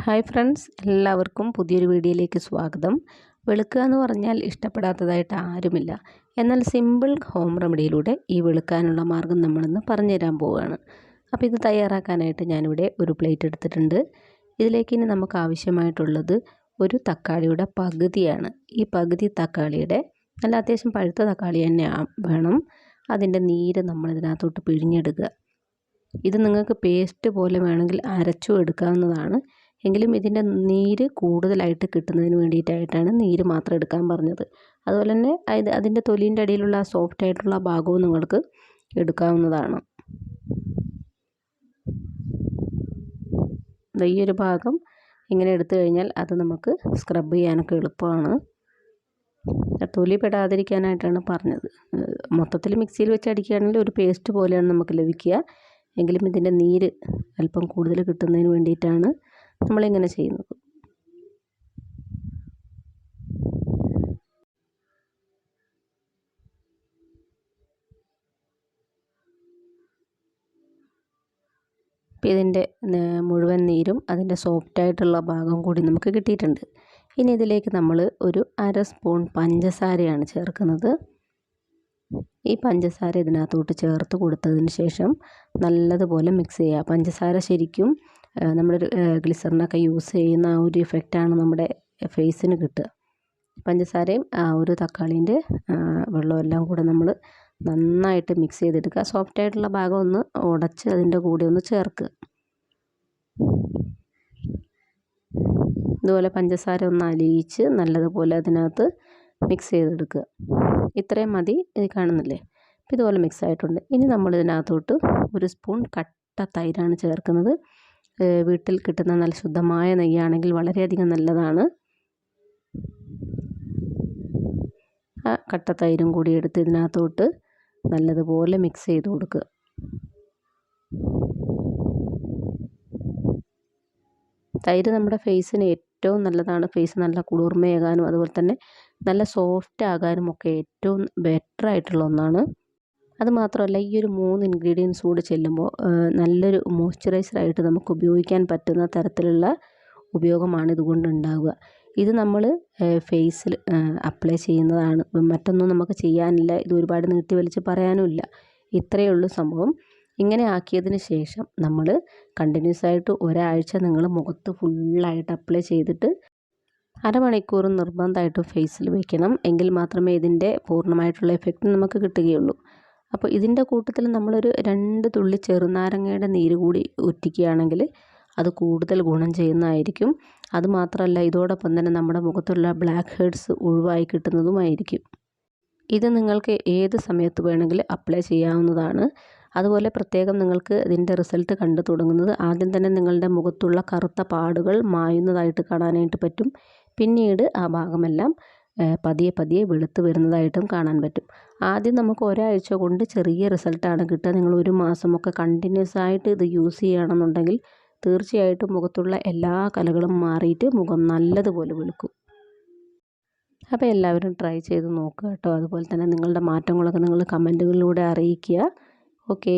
Hi friends എല്ലാവർക്കും പുതിയൊരു വീഡിയോയിലേക്ക് സ്വാഗതം. വെളുക്കുക എന്ന് പറഞ്ഞാൽ ഇഷ്ടപ്പെടാത്തതായിട്ട് ആരുമില്ല. എന്നാൽ സിമ്പിൾ ഹോം റെമഡിയിലൂടെ ഈ വെളുക്കാനുള്ള മാർഗം നമ്മളിന്ന് പറഞ്ഞുതരാൻ പോവുകയാണ്. അപ്പോൾ ഇത് തയ്യാറാക്കാനായിട്ട് ഞാനിവിടെ ഒരു പ്ലേറ്റ് എടുത്തിട്ടുണ്ട്. ഇതിലേക്ക് ഇനി നമുക്ക് ആവശ്യമായിട്ടുള്ളത് ഒരു തക്കാളിയുടെ പകുതിയാണ്. ഈ പകുതി തക്കാളിയുടെ നല്ല അത്യാവശ്യം പഴുത്ത തക്കാളി തന്നെ വേണം. അതിന്റെ നീര് നമ്മൾ ഇതിനകത്തോട്ട് പിഴിഞ്ഞെടുക്കുക. ഇത് നിങ്ങൾക്ക് പേസ്റ്റ് പോലെ വേണമെങ്കിൽ അരച്ചും എടുക്കാവുന്നതാണ്. എങ്കിലും ഇതിന്റെ നീര് കൂടുതലായിട്ട് കിട്ടുന്നതിന് വേണ്ടിയിട്ടായിട്ടാണ് നീര് മാത്രം എടുക്കാൻ പറഞ്ഞത്. അതുപോലെ തന്നെ അത് അതിന്റെ തൊലീന്റെ അടിയിലുള്ള ആ സോഫ്റ്റ് ആയിട്ടുള്ള ഭാഗവും നിങ്ങൾക്ക് എടുക്കാവുന്നതാണ്. ഈ ഒരു ഭാഗം ഇങ്ങനെ എടുത്തു കഴിഞ്ഞാൽ അത് നമുക്ക് സ്ക്രബ് ചെയ്യാനൊക്കെ എളുപ്പമാണ്. തൊലി പെടാതിരിക്കാനായിട്ടാണ് പറഞ്ഞത്. മൊത്തത്തിൽ മിക്സിയിൽ വെച്ച് അടിക്കുകയാണെങ്കിൽ ഒരു പേസ്റ്റ് പോലെയാണ് നമുക്ക് ലഭിക്കുക. എങ്കിലും ഇതിന്റെ നീര് അല്പം കൂടുതൽ കിട്ടുന്നതിന് വേണ്ടിയിട്ടാണ് നമ്മളിങ്ങനെ ചെയ്യുന്നത്. അപ്പോൾ ഇതിന്റെ മുഴുവൻ നീരും അതിന്റെ സോഫ്റ്റായിട്ടുള്ള ഭാഗം കൂടി നമുക്ക് കിട്ടിയിട്ടുണ്ട്. ഇനി ഇതിലേക്ക് നമ്മൾ ഒരു അര സ്പൂൺ പഞ്ചസാരയാണ് ചേർക്കുന്നത്. ഈ പഞ്ചസാര ഇതിനകത്തോട്ട് ചേർത്ത് കൊടുത്തതിന് ശേഷം നല്ലതുപോലെ മിക്സ് ചെയ്യുക. പഞ്ചസാര ശരിക്കും നമ്മളൊരു ഗ്ലിസറിനൊക്കെ യൂസ് ചെയ്യുന്ന ആ ഒരു ഇഫക്റ്റാണ് നമ്മുടെ ഫേസിന് കിട്ടുക. പഞ്ചസാരയും ആ ഒരു തക്കാളീന്റെ വെള്ളവും എല്ലാം കൂടെ നമ്മൾ നന്നായിട്ട് മിക്സ് ചെയ്തെടുക്കുക. സോഫ്റ്റ് ആയിട്ടുള്ള ഭാഗം ഒന്ന് ഉടച്ച് അതിന്റെ കൂടെ ഒന്ന് ചേർക്കുക. ഇതുപോലെ പഞ്ചസാര ഒന്ന് അലിയിച്ച് നല്ലതുപോലെ അതിനകത്ത് മിക്സ് ചെയ്തെടുക്കുക. ഇത്രയും മതി ഇത് കാണുന്നില്ലേ? ഇതുപോലെ മിക്സ് ആയിട്ടുണ്ട്. ഇനി നമ്മൾ ഇതിനകത്തോട്ട് ഒരു സ്പൂൺ കട്ട തൈരാണ് ചേർക്കുന്നത്. വീട്ടിൽ കിട്ടുന്ന നല്ല ശുദ്ധമായ നെയ്യാണെങ്കിൽ വളരെയധികം നല്ലതാണ്. ആ കട്ട തൈരും കൂടി എടുത്ത് ഇതിനകത്തോട്ട് നല്ലതുപോലെ മിക്സ് ചെയ്ത് കൊടുക്കുക. തൈര് നമ്മുടെ ഫേസിന് ഏറ്റവും നല്ലതാണ്. ഫേസ് നല്ല കുളിർമയേകാനും അതുപോലെ തന്നെ നല്ല സോഫ്റ്റ് ആകാനും ഒക്കെ ഏറ്റവും ബെറ്റർ ആയിട്ടുള്ള ഒന്നാണ്. അത് മാത്രമല്ല ഈ ഒരു മൂന്ന് ഇൻഗ്രീഡിയൻസ് കൂടി ചെല്ലുമ്പോൾ നല്ലൊരു മോയ്സ്ചറൈസറായിട്ട് നമുക്ക് ഉപയോഗിക്കാൻ പറ്റുന്ന തരത്തിലുള്ള ഉപയോഗമാണ് ഇതുകൊണ്ട് ഉണ്ടാവുക. ഇത് നമ്മൾ ഫേസിൽ അപ്ലൈ ചെയ്യുന്നതാണ്. മറ്റൊന്നും നമുക്ക് ചെയ്യാനില്ല. ഇത് ഒരുപാട് നീട്ടി വലിച്ച് പറയാനുമില്ല. ഇത്രയേ ഉള്ളൂ സംഭവം. ഇങ്ങനെ ആക്കിയതിന് ശേഷം നമ്മൾ കണ്ടിന്യൂസ് ആയിട്ട് ഒരാഴ്ച നിങ്ങൾ മുഖത്ത് ഫുള്ളായിട്ട് അപ്ലൈ ചെയ്തിട്ട് അരമണിക്കൂർ നിർബന്ധമായിട്ടും ഫേസിൽ വയ്ക്കണം എങ്കിൽ മാത്രമേ ഇതിന്റെ പൂർണമായിട്ടുള്ള എഫക്റ്റ് നമുക്ക് കിട്ടുകയുള്ളൂ. അപ്പോൾ ഇതിന്റെ കൂട്ടത്തിൽ നമ്മളൊരു രണ്ട് തുള്ളി ചെറുനാരങ്ങയുടെ നീര് കൂടി ഉറ്റിക്കുകയാണെങ്കിൽ അത് കൂടുതൽ ഗുണം ചെയ്യുന്നതായിരിക്കും. അതുമാത്രമല്ല ഇതോടൊപ്പം തന്നെ നമ്മുടെ മുഖത്തുള്ള ബ്ലാക്ക് ഹെഡ്സ് ഒഴിവായി കിട്ടുന്നതുമായിരിക്കും. ഇത് നിങ്ങൾക്ക് ഏത് സമയത്ത് വേണമെങ്കിലും അപ്ലൈ ചെയ്യാവുന്നതാണ്. അതുപോലെ പ്രത്യേകം നിങ്ങൾക്ക് ഇതിന്റെ റിസൾട്ട് കണ്ടു തുടങ്ങുന്നത് ആദ്യം തന്നെ നിങ്ങളുടെ മുഖത്തുള്ള കറുത്ത പാടുകൾ മായുന്നതായിട്ട് കാണാനായിട്ട് പറ്റും. പിന്നീട് ആ ഭാഗമെല്ലാം പതിയെ പതിയെ വെളുത്ത് വരുന്നതായിട്ടും കാണാൻ പറ്റും. ആദ്യം നമുക്ക് ഒരാഴ്ച കൊണ്ട് ചെറിയ റിസൾട്ടാണ് കിട്ടുക. നിങ്ങൾ ഒരു മാസമൊക്കെ കണ്ടിന്യൂസ് ആയിട്ട് ഇത് യൂസ് ചെയ്യുകയാണെന്നുണ്ടെങ്കിൽ തീർച്ചയായിട്ടും മുഖത്തുള്ള എല്ലാ കലകളും മാറിയിട്ട് മുഖം നല്ലതുപോലെ വെളുക്കും. അപ്പോൾ എല്ലാവരും ട്രൈ ചെയ്ത് നോക്കുക കേട്ടോ. അതുപോലെ തന്നെ നിങ്ങളുടെ മാറ്റങ്ങളൊക്കെ നിങ്ങൾ കമന്റുകളിലൂടെ അറിയിക്കുക. ഓക്കേ